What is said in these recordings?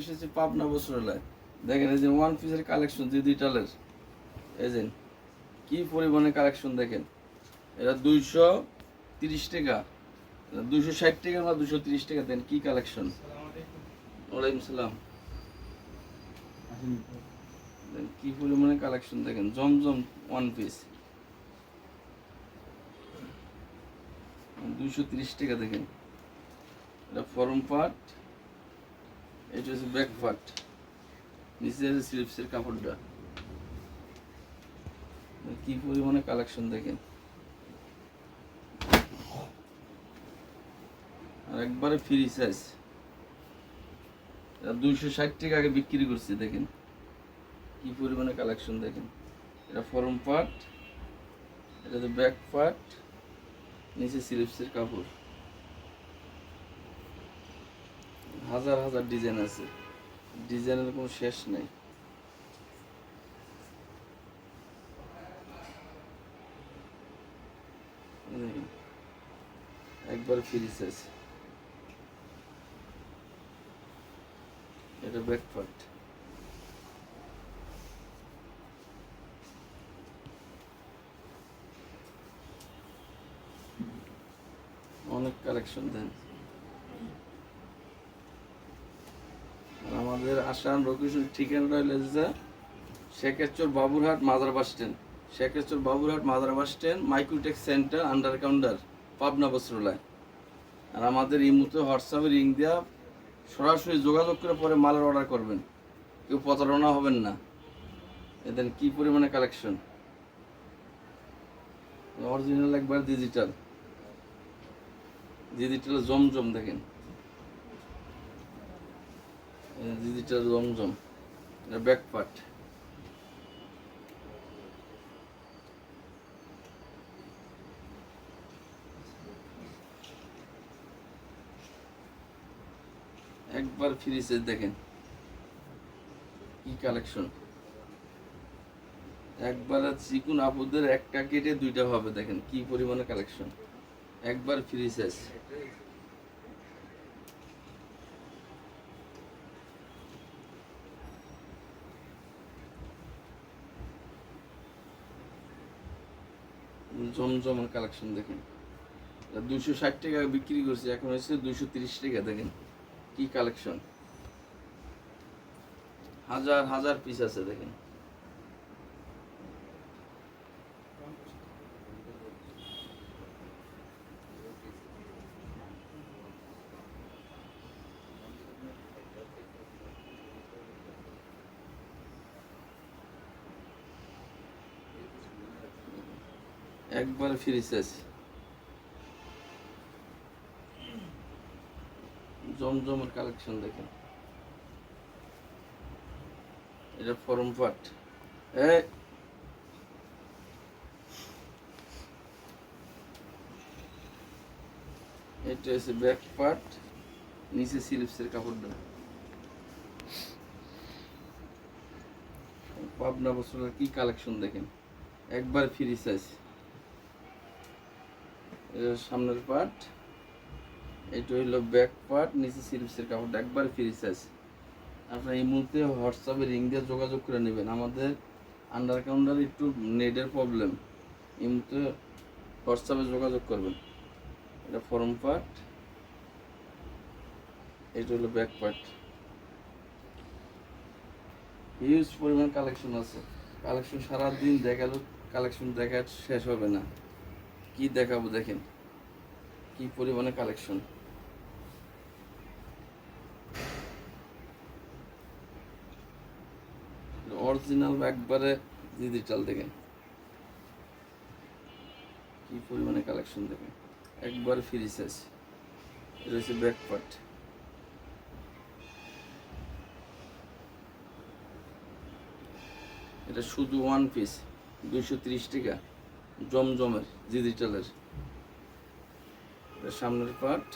এসেছে পাবনা বসরালায়। দেখেন এই যে ওয়ান পিসের কালেকশন ডিজিটালের এই যে, কি পরিমাণে কালেকশন দেখেন? এটা দুইশো তিরিশ টাকা। দুইশো ষাট টাকা না দুশো তিরিশ টাকা? দেন কি কালেকশন ওয়ালাইকুম সালাম। কি পরিমাণে কালেকশন দেখেন? জমজম ওয়ান পিস দুইশো তিরিশ টাকা দেখেন। এটা ফরম পার্ট। এটা হচ্ছে ব্যাক পার্ট নিচে আছে স্লিপসের কাপড়টা। কি পরিমাণে কালেকশন দেখেন। আর একবারে ফ্রি সাইজ দুইশো ষাট টাকা আগে বিক্রি করছি, দেখেন। কি পরিমাণে কালেকশন দেখেন। এটা ফরম পার্ট এটা তো ব্যাক পার্ট নিচে স্লিপসের কাপড়। হাজার হাজার ডিজাইন আছে। ডিজাইনের কোনো শেষ নেই। একবার ফ্রি সাইজ এটা ব্যাক পার্ট অনেক কালেকশন দেন আর আমাদের আসাম লোকেশন ঠিকানাটা হলো যে শেখেরচর বাবুরহাট মাদার bus stand. Shekherchar Baburhat mother bus stand, Microtech centre, under counter, Pabna বস্ত্রালয়। আর আমাদের এই মুহূর্তে হোয়াটসঅ্যাপে রিং দেওয়া সরাসরি যোগাযোগ করে পরে মালের অর্ডার করবেন। কেউ প্রতারণা হবেন না। এদের কি পরিমাণে কালেকশন অরিজিনাল একবার ডিজিটাল ডিজিটাল জমজম দেখেন। ডিজিটাল জমজম ব্যাক পার্ট একবার ফ্রি সেট দেখেন। কি কালেকশন একবার চিকুন আপুদের একটা কেটে দুইটা হবে, দেখেন কি পরিমাণে কালেকশন একবার ফ্রি জমজমের কালেকশন দেখেন। দুশো ষাট টাকা বিক্রি করছে, এখন হয়েছে দুশো তিরিশ টাকা, দেখেন কি কালেকশন হাজার হাজার পিস আছে, দেখেন। একবার ফ্রি সাইজ জমজমের কালেকশন দেখেন। এটা ফরম পাট। এই! এটা হচ্ছে ব্যাক পার্ট নিচে সিলিপসের কাপড়টা পাবনা বছরের কি কালেকশন দেখেন? একবার ফ্রি সাইজ সামনের পার্ট এটা হইল ব্যাক পার্ট নিচে সিলিপসের কাপড়টা একবার ফ্রি সাইজ আপনার এই মুহূর্তে হোয়াটসঅ্যাপে রিং দিয়ে যোগাযোগ করে নেবেন। আমাদের আন্ডার কাউন্টার একটু নেটের প্রবলেম এই মুহূর্তে হোয়াটসঅ্যাপে যোগাযোগ করবেন। এটা ফর্ম পার্ট এটা হলো ব্যাক পার্ট হিউজ পরিমাণ কালেকশন আছে। কালেকশন সারাদিন দেখাল কালেকশন দেখা শেষ হবে না। কি দেখাবো দেখেন? কি পরিমাণে কালেকশন অরিজিনাল একবারে ডিজিটাল দেখেন। কি পরিমাণে কালেকশন দেখেন? একবার ফ্রি সাইজ এটা হচ্ছে ব্যাক পার্ট এটা শুধু ওয়ান পিস দুইশো টাকা। জমজমের, ডিজিটালের। সামনের পার্ট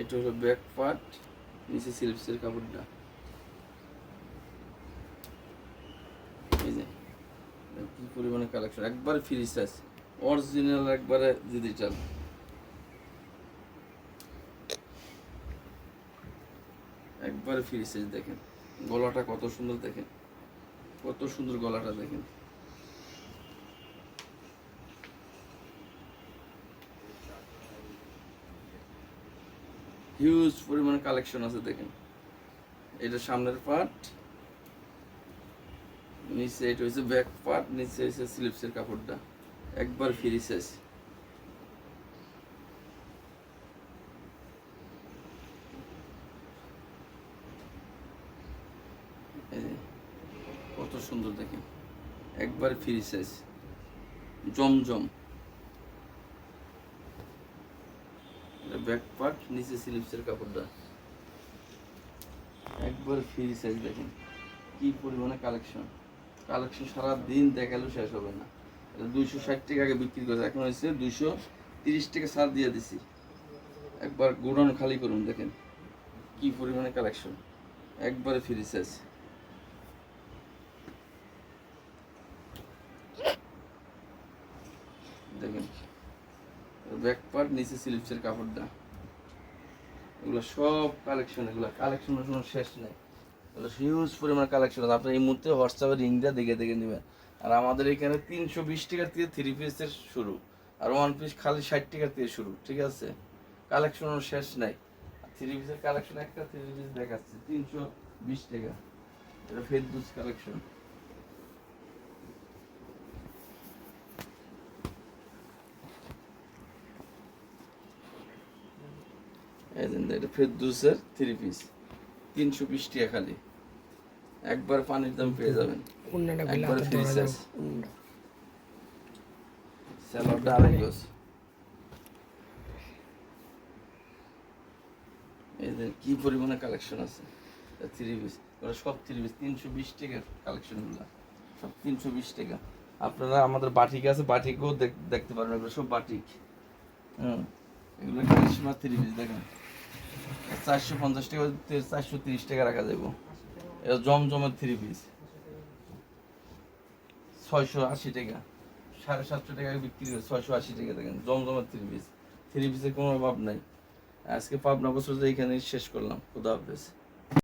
এটা হলো ব্যাক পার্ট নিচে সিলিপসের কাপড়টা। কি পরিমাণে কালেকশন একবার ফ্রি সাইজ অরিজিনাল একবারে ডিজিটাল একবারে ফ্রি সাইজ দেখেন। গলাটা কত সুন্দর দেখেন। কত সুন্দর গলাটা দেখেন। হিউজ পরিমাণে কালেকশন আছে দেখেন। এটা সামনের পার্ট নিচে এটা হচ্ছে ব্যাক পার্ট নিচে হচ্ছে স্লিপসের কাপড়টা। একবার ফ্রি যে, কত সুন্দর দেখেন। একবার ফ্রি সাইজ জমজম। এটা ব্যাক পার্ট নিচে স্লিপসের কাপড়টা একবার ফ্রি সাইজ দেখেন, কি পরিমাণে কালেকশন কালেকশন সারা দিন দেখালেও শেষ হবে না। দুইশো ষাট টাকা আগে বিক্রি করেছে, এখন হয়েছে দুইশো তিরিশ টাকা ছাড় দিয়ে দিছি। একবার গোডাউন খালি করুন, দেখেন কি পরিমাণে কালেকশন একবারে ফ্রি সাইজ দেখেন। ব্যাক পার্ট নিচে স্লিপসের কাপড়টা। এগুলো সব কালেকশন এগুলো কালেকশনের কোনো শেষ নেই। এগুলো হিউজ পরিমাণ কালেকশন আছে। আপনি এই মুহূর্তে হোয়াটসঅ্যাপে রিংটা দেখে দেখে নেবেন। আর আমাদের এখানে তিনশো বিশ টাকার থেকে থ্রি পিসের শুরু। আর ওয়ান পিস খালি ষাট টাকার থেকে শুরু, ঠিক আছে? কালেকশনের শেষ নাই। থ্রি পিসের কালেকশন একটা থ্রি পিস দেখাচ্ছে, তিনশো বিশ টাকা। এটা ফেরদুস কালেকশন এটা ফেরদুসের থ্রি পিস তিনশো বিশ টাকা খালি। একবার পানির দাম পেয়ে যাবেন। একবার। যাবে অন্যটা। স্যালাডটা আড়াই গজ যে কি পরিমাণে কালেকশন আছে? থ্রি পিস ওরা সব থ্রি পিস তিনশো বিশ টাকার কালেকশনগুলো সব তিনশো বিশ টাকা। আপনারা আমাদের বাটিক আছে বাটিকও দেখ- দেখতে পারেন এগুলো সব বাটিক। হুম। এগুলো আর থ্রি পিস দেখেন। চারশো পঞ্চাশ টাকা চারশো তিরিশ টাকা রাখা যাব এটা জমজমের থ্রি পিস ছয়শো আশি টাকা। সাড়ে সাতশো টাকায় বিক্রি করে ছয়শো আশি টাকা দেখেন, জমজমের থ্রি পিস থ্রি পিসের কোনো অভাব নাই। আজকে পাবনা বছর যে এখানে শেষ করলাম। খুদা হাফেজ।